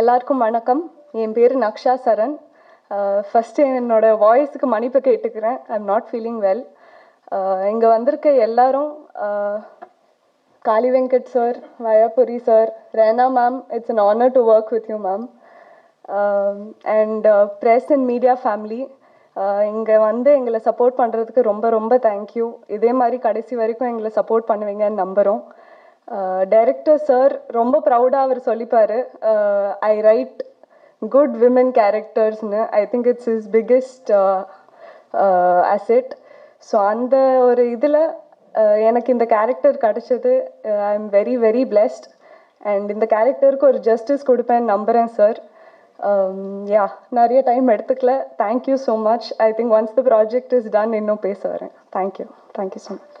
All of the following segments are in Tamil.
எல்லாருக்கும் வணக்கம். என் பேர் நக்ஷா சரண். ஃபஸ்ட்டு என்னோட வாய்ஸுக்கு மன்னிப்பு கேட்டுக்கிறேன். I am not feeling well இங்கே வந்திருக்க எல்லாரும் Kali Venkat sir Vaiyapuri sir Rena ma'am it's an honour to work with you ma'am and press and media family இங்கே வந்து எங்களை சப்போர்ட் பண்ணுறதுக்கு ரொம்ப ரொம்ப தேங்க்யூ இதே மாதிரி கடைசி வரைக்கும் எங்களை சப்போர்ட் பண்ணுவீங்கன்னு நம்புகிறோம் டைரக்டர் சார் ரொம்ப ப்ரௌடாக அவர் சொல்லிப்பார். I write good women கேரக்டர்ஸ்னு I think it's is biggest asset so அந்த ஒரு இதில் எனக்கு இந்த கேரக்டர் கிடச்சது. I am very very blessed and இந்த கேரக்டருக்கு ஒரு ஜஸ்டிஸ் கொடுப்பேன் நம்புகிறேன் சார் யா நிறைய டைம் எடுத்துக்கல. Thank you so much I think once the project is done இன்னும் பேச வரேன். தேங்க்யூ தேங்க்யூ ஸோ மச்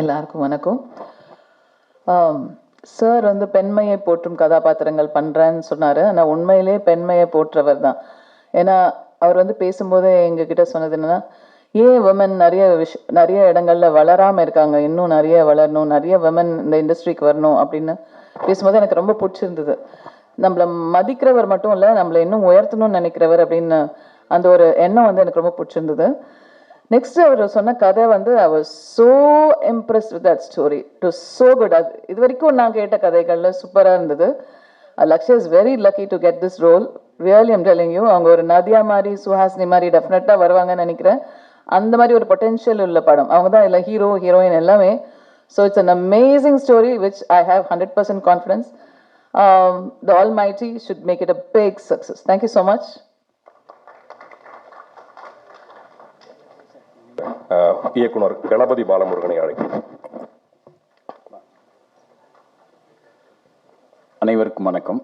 எல்லாருக்கும் வணக்கம். சார் வந்து பெண்மையை போற்றும் கதாபாத்திரங்கள் பண்ணுறேன்னு சொன்னார். ஆனால் உண்மையிலே பெண்மையை போற்றவர் தான். ஏன்னா அவர் வந்து பேசும்போதே எங்ககிட்ட சொன்னது என்னென்னா ஏன் விமன் நிறைய விஷ நிறைய இடங்கள்ல வளராமல் இருக்காங்க. இன்னும் நிறைய வளரணும். நிறைய விமன் இந்த இண்டஸ்ட்ரிக்கு வரணும். அப்படின்னு பேசும்போது எனக்கு ரொம்ப பிடிச்சிருந்தது. நம்மளை மதிக்கிறவர் மட்டும் இல்லை நம்மளை இன்னும் உயர்த்தணும்னு நினைக்கிறவர் அப்படின்னு அந்த ஒரு எண்ணம் வந்து எனக்கு ரொம்ப பிடிச்சிருந்தது. நெக்ஸ்ட் அவர் சொன்ன கதை வந்து I was so impressed with that story too so good அது இது வரைக்கும் நான் கேட்ட கதைகளில் சூப்பராக இருந்தது. Laksha is very lucky to get this role really am telling you அவங்க ஒரு நதியா மாதிரி சுஹாசினி மாதிரி டெஃபினட்டாக வருவாங்கன்னு நினைக்கிறேன். அந்த மாதிரி ஒரு பொட்டென்ஷியல் உள்ள படம். அவங்க தான் இல்லை ஹீரோ ஹீரோயின் எல்லாமே. So it's an amazing story which I have hundred percent confidence the almighty should make it a big success thank you so much இயக்குனர் கணபதி பாலமுருகனை அழைக்கிறேன் அனைவருக்கும் வணக்கம்.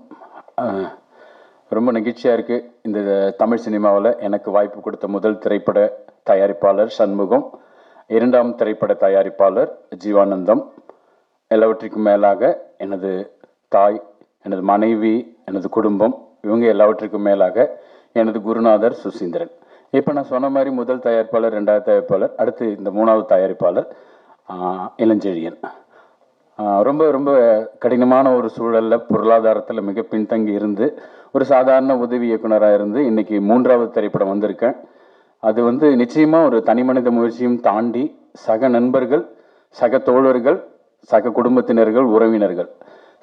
ரொம்ப நெகிழ்ச்சியாக இருக்குது இந்த தமிழ் சினிமாவில் எனக்கு வாய்ப்பு கொடுத்த முதல் திரைப்பட தயாரிப்பாளர் சண்முகம் இரண்டாம் திரைப்பட தயாரிப்பாளர் ஜீவானந்தம். எல்லாவற்றிற்கும் மேலாக எனது தாய் எனது மனைவி எனது குடும்பம் இவங்க எல்லாவற்றிற்கும் மேலாக எனது குருநாதர் சுசீந்திரன். இப்போ நான் சொன்ன மாதிரி முதல் தயாரிப்பாளர் ரெண்டாவது தயாரிப்பாளர் அடுத்து இந்த மூணாவது தயாரிப்பாளர் இளஞ்செழியன். ரொம்ப ரொம்ப கடினமான ஒரு சூழலில் பொருளாதாரத்தில் மிக பின்தங்கி இருந்து ஒரு சாதாரண உதவி இயக்குனராக இருந்து இன்னைக்கு மூன்றாவது திரைப்படம் வந்திருக்கேன். அது வந்து நிச்சயமாக ஒரு தனி மனித முயற்சியும் தாண்டி சக நண்பர்கள் சக தோழர்கள் சக குடும்பத்தினர்கள் உறவினர்கள்.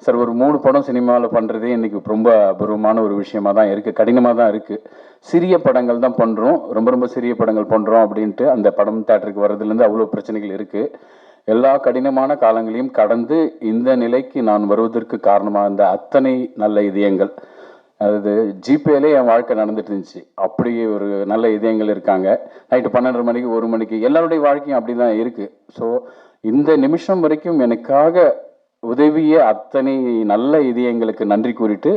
சார் ஒரு மூணு படம் சினிமாவில் பண்ணுறதே இன்றைக்கி ரொம்ப அபூர்வமான ஒரு விஷயமாக தான் இருக்குது கடினமாக தான் இருக்குது சிறிய படங்கள் தான் பண்ணுறோம் ரொம்ப ரொம்ப சிறிய படங்கள் பண்ணுறோம் அப்படின்ட்டு அந்த படம் தேட்டருக்கு வர்றதுலேருந்து அவ்வளோ பிரச்சனைகள் இருக்குது எல்லா கடினமான காலங்களையும் கடந்து இந்த நிலைக்கு நான் வருவதற்கு காரணமாக இருந்த அத்தனை நல்ல இதயங்கள். அது ஜிபேலே என் வாழ்க்கை நடந்துட்டு இருந்துச்சு. அப்படி ஒரு நல்ல இதயங்கள் இருக்காங்க. நைட்டு பன்னெண்டரை மணிக்கு ஒரு மணிக்கு எல்லாருடைய வாழ்க்கையும் அப்படி தான் இருக்குது ஸோ இந்த நிமிஷம் வரைக்கும் எனக்காக உதவிய அத்தனை நல்ல இதயங்களுக்கு நன்றி கூறிட்டு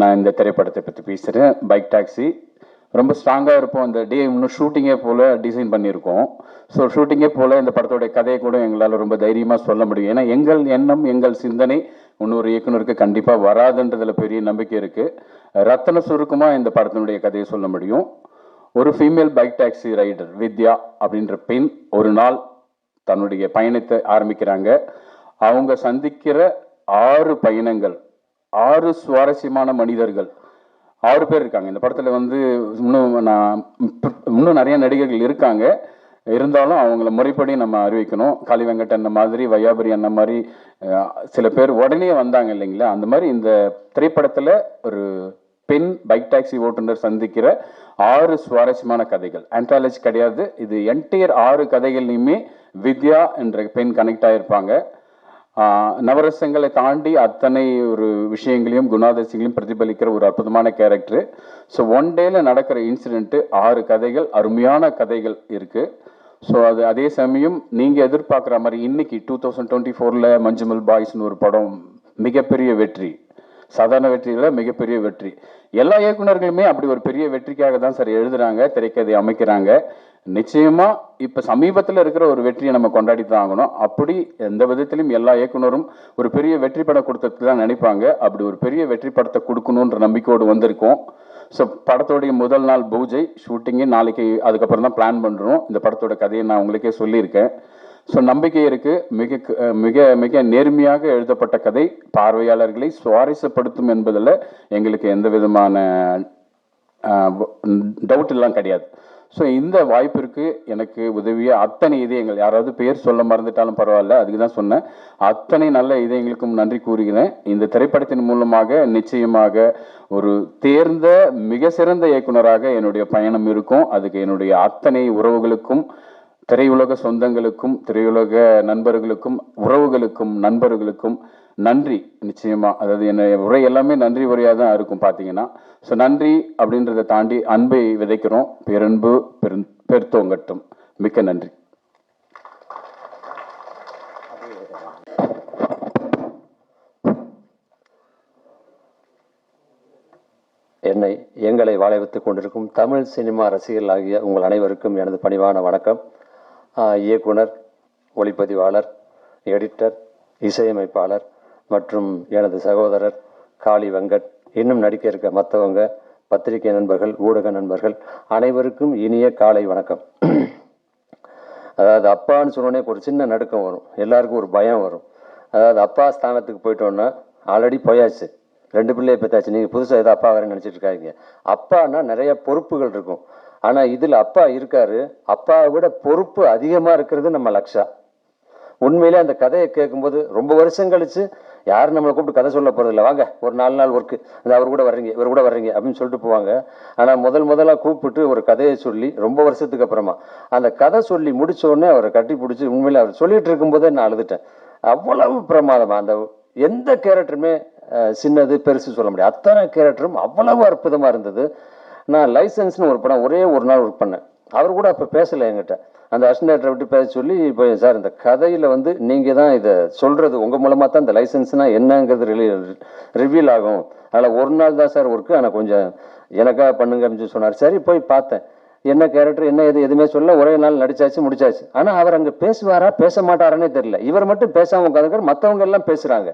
நான் இந்த திரைப்படத்தை பற்றி பேசுகிறேன் பைக் டாக்ஸி. ரொம்ப ஸ்ட்ராங்காக இருப்போம். இந்த டே இன்னும் ஷூட்டிங்கே போல் டிசைன் பண்ணியிருக்கோம். ஸோ ஷூட்டிங்கே போல் இந்த படத்தோடைய கதையை கூட எங்களால் ரொம்ப தைரியமாக சொல்ல முடியும். ஏன்னா எங்கள் எண்ணம் எங்கள் சிந்தனை இன்னொரு இயக்குனருக்கு கண்டிப்பாக வராதுன்றதில் பெரிய நம்பிக்கை இருக்குது ரத்தன சுருக்கமாக இந்த படத்தினுடைய கதையை சொல்ல முடியும். ஒரு female bike taxi rider Vidya அப்படின்ற பெண் ஒரு நாள் தன்னுடைய பயணத்தை ஆரம்பிக்கிறாங்க. அவங்க சந்திக்கிற ஆறு பயணங்கள் ஆறு சுவாரஸ்யமான மனிதர்கள். ஆறு பேர் இருக்காங்க. இந்த படத்தில் வந்து இன்னும் நான் இன்னும் நிறைய நடிகர்கள் இருக்காங்க. இருந்தாலும் அவங்கள முறைப்படி நம்ம அறிவிக்கணும். காளி வெங்கட் அண்ணன் மாதிரி வையாபுரி அண்ணன் மாதிரி சில பேர் உடனே வந்தாங்க இல்லைங்களா? அந்த மாதிரி இந்த திரைப்படத்தில் ஒரு பெண் பைக் டாக்ஸி ஓட்டுநர் சந்திக்கிற ஆறு சுவாரஸ்யமான கதைகள். ஆன்டாலஜி கிடையாது. இது என்டையர் ஆறு கதைகள்லையுமே வித்யா என்ற பெண் கனெக்ட் ஆகியிருப்பாங்க நவரசங்களை தாண்டி அத்தனை ஒரு விஷயங்களையும் குணாதிசயங்களையும் பிரதிபலிக்கிற ஒரு அற்புதமான கேரக்டர் ஸோ ஒன் டேல நடக்கிற இன்சிடென்ட்டு ஆறு கதைகள் அருமையான கதைகள் இருக்கு. ஸோ அது அதே சமயம் நீங்கள் எதிர்பார்க்குற மாதிரி இன்னைக்கு டூ தௌசண்ட் டுவெண்ட்டி ஃபோரில் மஞ்சுமல் பாய்ஸ்னு ஒரு படம் மிகப்பெரிய வெற்றி. சாதாரண வெற்றியில் மிகப்பெரிய வெற்றி. எல்லா இயக்குனர்களுமே அப்படி ஒரு பெரிய வெற்றிக்காக தான் சார் எழுதுறாங்க திரைக்கதை அமைக்கிறாங்க. நிச்சயமா இப்ப சமீபத்தில் இருக்கிற ஒரு வெற்றியை நம்ம கொண்டாடி தான் ஆகணும். அப்படி எந்த விதத்திலும் எல்லா இயக்குனரும் ஒரு பெரிய வெற்றி படம் கொடுத்ததுக்கு தான் நினைப்பாங்க. அப்படி ஒரு பெரிய வெற்றி படத்தை கொடுக்கணுன்ற நம்பிக்கையோடு வந்திருக்கோம். ஸோ படத்தோடைய முதல் நாள் பூஜை ஷூட்டிங்கு நாளைக்கு அதுக்கப்புறம் தான் பிளான் பண்ணுறோம் இந்த படத்தோட கதையை நான் உங்களுக்கே சொல்லியிருக்கேன். ஸோ நம்பிக்கை இருக்கு. மிக மிக மிக நேர்மையாக எழுதப்பட்ட கதை. பார்வையாளர்களை சுவாரஸ்யப்படுத்தும் என்பதில் எங்களுக்கு எந்த விதமான டவுட் எல்லாம் கிடையாது. ஸோ இந்த வாய்ப்பிற்கு எனக்கு உதவிய அத்தனை இதயங்கள் யாராவது பேர் சொல்ல மறந்துட்டாலும் பரவாயில்ல அதுக்கு தான் சொன்னேன். அத்தனை நல்ல இதயங்களுக்கும் நன்றி கூறுகிறேன். இந்த திரைப்படத்தின் மூலமாக நிச்சயமாக ஒரு தேர்ந்த மிக சிறந்த இயக்குனராக என்னுடைய பயணம் இருக்கும். அதுக்கு என்னுடைய அத்தனை உறவுகளுக்கும் திரையுலக சொந்தங்களுக்கும் திரையுலக நண்பர்களுக்கும் உறவுகளுக்கும் நண்பர்களுக்கும் நன்றி நிச்சயமா. அதாவது என்ன உரை எல்லாமே நன்றி உரையாக தான் இருக்கும் பார்த்தீங்கன்னா ஸோ நன்றி அப்படின்றத தாண்டி அன்பை விதைக்கிறோம். பேரன்பு பெருந் பெருத்தோங்கட்டும். மிக்க நன்றி. என்னை எங்களை வாழ வைத்துக் கொண்டிருக்கும் தமிழ் சினிமா ரசிகர்கள் ஆகிய உங்கள் அனைவருக்கும் எனது பணிவான வணக்கம். இயக்குனர் ஒளிப்பதிவாளர் எடிட்டர் இசையமைப்பாளர் மற்றும் எனது சகோதரர் காளி வெங்கட். இன்னும் நடிக்க இருக்க மற்றவங்க பத்திரிகை நண்பர்கள் ஊடக நண்பர்கள் அனைவருக்கும் இனிய காலை வணக்கம். அதாவது அப்பான்னு சொன்னோடனே ஒரு சின்ன நடுக்கம் வரும். எல்லாருக்கும் ஒரு பயம் வரும். அதாவது அப்பா ஸ்தானத்துக்கு போயிட்டோன்னா ஆல்ரெடி போயாச்சு. ரெண்டு பிள்ளையை பெற்றாச்சு நீங்கள் புதுசாக ஏதோ அப்பா வரேன்னு நினச்சிட்டு இருக்காங்க அப்பான்னா நிறைய பொறுப்புகள் இருக்கும். ஆனால் இதில் அப்பா இருக்காரு. அப்பாவை விட பொறுப்பு அதிகமாக இருக்கிறது நம்ம லக்ஷா. உண்மையிலே அந்த கதையை கேட்கும்போது ரொம்ப வருஷம் கழிச்சு யாரும் நம்மளை கூப்பிட்டு கதை சொல்ல போகிறதில்ல வாங்க ஒரு நாலு நாள் ஒர்க்கு இந்த அவர் கூட வர்றீங்க இவர் கூட வர்றீங்க அப்படின்னு சொல்லிட்டு போவாங்க. ஆனால் முதல் முதலாக கூப்பிட்டு ஒரு கதையை சொல்லி ரொம்ப வருஷத்துக்கு அப்புறமா. அந்த கதை சொல்லி முடித்தோடனே அவரை கட்டி பிடிச்சி உண்மையில் அவர் சொல்லிகிட்டு இருக்கும்போதே நான் அழுதுட்டேன். அவ்வளவு பிரமாதமா அந்த எந்த கேரக்டருமே சின்னது பெருசு சொல்ல முடியாது. அத்தனை கேரக்டரும் அவ்வளவு அற்புதமாக இருந்தது. நான் லைசன்ஸ்னு ஒரு படம் ஒரே ஒரு நாள் ஒர்க் பண்ணேன். அவர் கூட அப்போ பேசலை என்கிட்ட. அந்த அசிஸ்டன்டை விட்டு பேச சொல்லி இப்போ சார் இந்த கதையில் வந்து நீங்கள் தான் இதை சொல்கிறது உங்கள் மூலமாக தான் இந்த லைசன்ஸ்னால் என்னங்கிறது ரிவீல் ஆகும். அதனால் ஒரு நாள் தான் சார் ஒர்க்கு ஆனால் கொஞ்சம் எனக்காக பண்ணுங்க அப்படின்னு சொல்லி சொன்னார். சரி போய் பார்த்தேன். என்ன கேரக்டர் என்ன எது எதுவுமே சொல்ல ஒரே நாள் நடிச்சாச்சு முடிச்சாச்சு. ஆனால் அவர் அங்கே பேசுவாரா பேச மாட்டாரானே தெரியல. இவர் மட்டும் பேசாமல் உட்காந்துக்கார் மற்றவங்க எல்லாம் பேசுகிறாங்க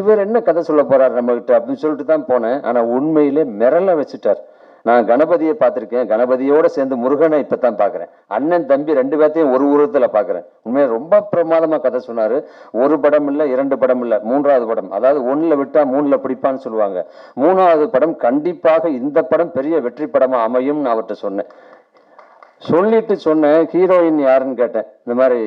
இவர் என்ன கதை சொல்ல போகிறார் நம்மகிட்ட அப்படின்னு சொல்லிட்டு தான் போனேன். ஆனால் உண்மையிலே மிரள வச்சுட்டார். நான் கணபதியை பார்த்துருக்கேன். கணபதியோட சேர்ந்து முருகனை இப்போ தான் பார்க்குறேன். அண்ணன் தம்பி ரெண்டு பேர்த்தையும் ஒரு உருவத்தில் பார்க்குறேன். உண்மையாக ரொம்ப பிரமாதமாக கதை சொன்னார். ஒரு படம் இல்லை இரண்டு படம் இல்லை மூன்றாவது படம். அதாவது ஒன்றில் விட்டால் மூணில் பிடிப்பான்னு சொல்லுவாங்க. மூணாவது படம் கண்டிப்பாக இந்த படம் பெரிய வெற்றி படமாக அமையும் நான் அவர்கிட்ட சொன்னேன். சொல்லிட்டு சொன்னேன் ஹீரோயின் யாருன்னு கேட்டேன். இந்த மாதிரி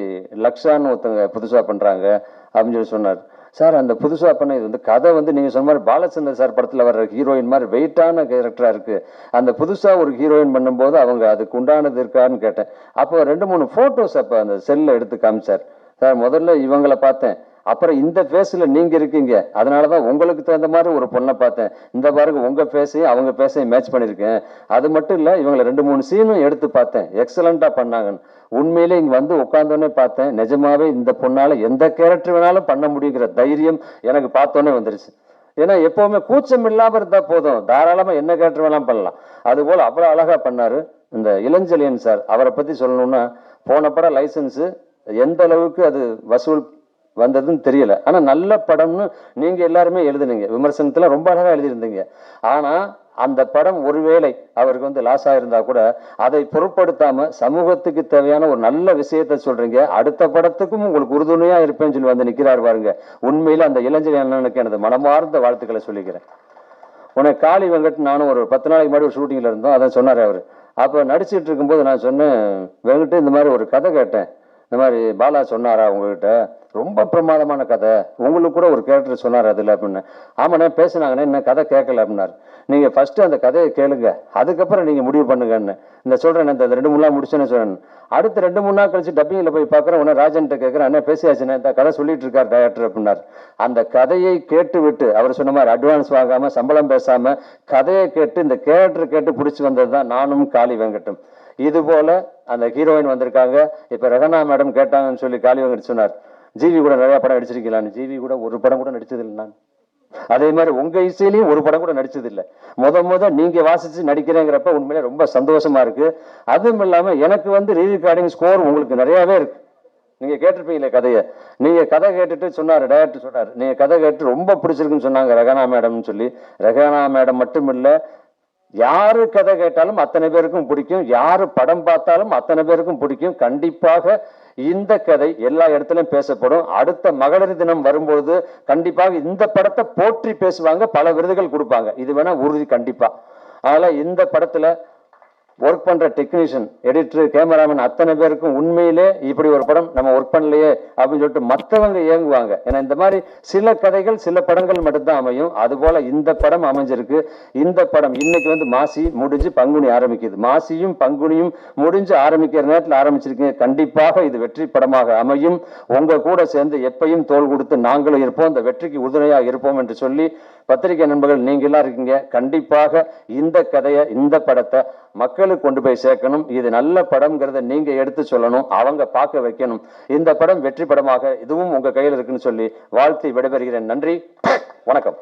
லக்ஷான்னு ஒருத்தங்க புதுசாக பண்ணுறாங்க அப்படின்னு சொல்லி சொன்னார். சார் அந்த புதுசாக பண்ண இது வந்து கதை வந்து நீங்கள் சொன்ன மாதிரி பாலச்சந்தர் சார் படத்தில் வர்ற ஹீரோயின் மாதிரி வெயிட்டான கேரக்டராக இருக்குது அந்த புதுசாக ஒரு ஹீரோயின் பண்ணும்போது அவங்க அதுக்கு உண்டானது இருக்கான்னு கேட்டேன். அப்போ ரெண்டு மூணு ஃபோட்டோஸ் அப்போ அந்த செல்லில் எடுத்து காமிச்சார். சார் முதல்ல இவங்களை பார்த்தேன். அப்புறம் இந்த ஃபேஸில் நீங்கள் இருக்கீங்க. அதனால தான் உங்களுக்கு தகுந்த மாதிரி ஒரு பொண்ணை பார்த்தேன். இந்த பாருங்க உங்கள் ஃபேஸையும் அவங்க ஃபேஸையும் மேட்ச் பண்ணியிருக்கேன். அது மட்டும் இல்லை இவங்களை ரெண்டு மூணு சீனும் எடுத்து பார்த்தேன். எக்ஸலண்ட்டாக பண்ணாங்கன்னு. உண்மையிலே இங்க வந்து உட்காந்தோடனே பார்த்தேன் நிஜமாவே இந்த பொண்ணால எந்த கேரக்டர் வேணாலும் பண்ண முடியுங்கிற தைரியம் எனக்கு பார்த்தோன்னே வந்துருச்சு. ஏன்னா எப்பவுமே கூச்சம் இல்லாம இருந்தா போதும். தாராளமா என்ன கேரக்டர் வேணாலும் பண்ணலாம். அது போல அவ்வளவு அழகா பண்ணாரு இந்த இளஞ்செழியன் சார். அவரை பத்தி சொல்லணும்னா போன படம் லைசன்ஸு எந்த அளவுக்கு அது வசூல் வந்ததுன்னு தெரியல. ஆனால் நல்ல படம்னு நீங்கள் எல்லாருமே எழுதுனீங்க. விமர்சனத்தில் ரொம்ப அழகாக எழுதியிருந்தீங்க. ஆனால் அந்த படம் ஒருவேளை அவருக்கு வந்து லாஸ் ஆயிருந்தா கூட அதை பொருட்படுத்தாம சமூகத்துக்கு தேவையான ஒரு நல்ல விஷயத்த சொல்றீங்க. அடுத்த படத்துக்கும் உங்களுக்கு உறுதுணையா இருப்பேன்னு சொல்லி வந்து நிற்கிறார் பாருங்க. உண்மையில அந்த இளைஞர் அண்ணனுக்கு எனது மனமார்ந்த வாழ்த்துக்களை சொல்லிக்கிறேன். உனக்கு காளி வெங்கட் நானும் ஒரு பத்து நாளைக்கு முன்னாடி ஒரு ஷூட்டிங்ல இருந்தோம். அதை சொன்னார் அவர். அப்போ நடிச்சுட்டு இருக்கும்போது நான் சொன்னேன் வெங்கட் இந்த மாதிரி ஒரு கதை கேட்டேன். இந்த மாதிரி பாலா சொன்னாரா உங்ககிட்ட? ரொம்ப பிரமாதமான கதை. உங்களுக்கு கூட ஒரு கேரக்டர் சொன்னார் அதில் அப்படின்னு. ஆமாண்ணே பேசுனாங்கண்ணே இன்னும் கதை கேட்கல அப்படின்னாரு. நீங்கள் ஃபஸ்ட்டு அந்த கதையை கேளுங்க. அதுக்கப்புறம் நீங்கள் முடிவு பண்ணுங்கன்னு. இந்த சொல்கிறேன் இந்த ரெண்டு மூணு நாள் முடிச்சேன்னு சொல்கிறேன் அடுத்த ரெண்டு மூணு நாள் கழிச்சு டப்பிங்கில் போய் பார்க்குறேன் உடனே ராஜன்ட்ட கேட்குறேன் அண்ணே பேசியாச்சுண்ணே இந்த கதை சொல்லிட்டு இருக்கார் டேரக்டர் அப்படின்னார். அந்த கதையை கேட்டு விட்டு அவர் சொன்ன மாதிரி அட்வான்ஸ் வாங்காமல் சம்பளம் பேசாமல் கதையை கேட்டு இந்த கேரக்டர் கேட்டு பிடிச்சி வந்தது தான் நானும் காளி வெங்கட்டும். இது போல அந்த ஹீரோயின் வந்திருக்காங்க. இப்போ ரெகனா மேடம் கேட்டாங்கன்னு சொல்லி காளி வெங்கட் சொன்னார். ஜிவி கூட நிறைய படம் நடிச்சிருக்கீங்களான்னு ஜிவி கூட ஒரு படம் கூட நடிச்சது இல்லை நான். அதே மாதிரி உங்க இசையிலையும் ஒரு படம் கூட நடிச்சது இல்ல முத முத நீங்க வாசிச்சு நடிக்கிறேங்கிறப்ப உண்மையிலே ரொம்ப சந்தோஷமா இருக்கு. அதுவும் இல்லாம எனக்கு வந்து ரீ ரெக்கார்டிங் ஸ்கோர் உங்களுக்கு நிறையவே இருக்கு. நீங்க கேட்டிருப்பீங்களே கதையை. நீங்க கதை கேட்டுட்டு சொன்னார் டேரக்டர் சொன்னார். நீங்க கதை கேட்டு ரொம்ப பிடிச்சிருக்குன்னு சொன்னாங்க ரெகனா மேடம்னு சொல்லி. ரெகனா மேடம் மட்டும் இல்லை யாரு கதை கேட்டாலும் அத்தனை பேருக்கும் பிடிக்கும். யாரு படம் பார்த்தாலும் அத்தனை பேருக்கும் பிடிக்கும். கண்டிப்பாக இந்த கதை எல்லா இடத்துலையும் பேசப்படும். அடுத்த மகளிர் தினம் வரும்பொழுது கண்டிப்பாக இந்த படத்தை போற்றி பேசுவாங்க பல விருதுகள் கொடுப்பாங்க. இது வேணா உறுதி கண்டிப்பா. அதனால இந்த படத்துல ஒர்க் பண்ற டெக்னீஷியன் எடிட்டர் கேமராமேன் அத்தனை பேருக்கும் உண்மையிலே இப்படி ஒரு படம் நம்ம ஒர்க் பண்ணலையே அப்படின்னு சொல்லிட்டு மற்றவங்க இயங்குவாங்க. ஏன்னா இந்த மாதிரி சில கதைகள் சில படங்கள் மட்டும்தான் அமையும். அதுபோல் இந்த படம் அமைஞ்சிருக்கு. இந்த படம் இன்னைக்கு வந்து மாசி முடிஞ்சு பங்குனி ஆரம்பிக்குது. மாசியும் பங்குனியும் முடிஞ்சு ஆரம்பிக்கிற நேரத்தில் ஆரம்பிச்சிருக்கீங்க. கண்டிப்பாக இது வெற்றி படமாக அமையும். உங்க கூட சேர்ந்து எப்பையும் தோல் கொடுத்து நாங்களும் இருப்போம். இந்த வெற்றிக்கு உறுதுணையாக இருப்போம் என்று சொல்லி பத்திரிகை நண்பர்கள் நீங்களாக இருக்கீங்க. கண்டிப்பாக இந்த கதையை இந்த படத்தை மக்களுக்கு கொண்டு போய் சேர்க்கணும். இது நல்ல படம்ங்கிறத நீங்க எடுத்து சொல்லணும். அவங்க பார்க்க வைக்கணும். இந்த படம் வெற்றி படமாக இதுவும் உங்க கையில் இருக்குன்னு சொல்லி வாழ்த்தி விடைபெறுகிறேன். நன்றி. வணக்கம்.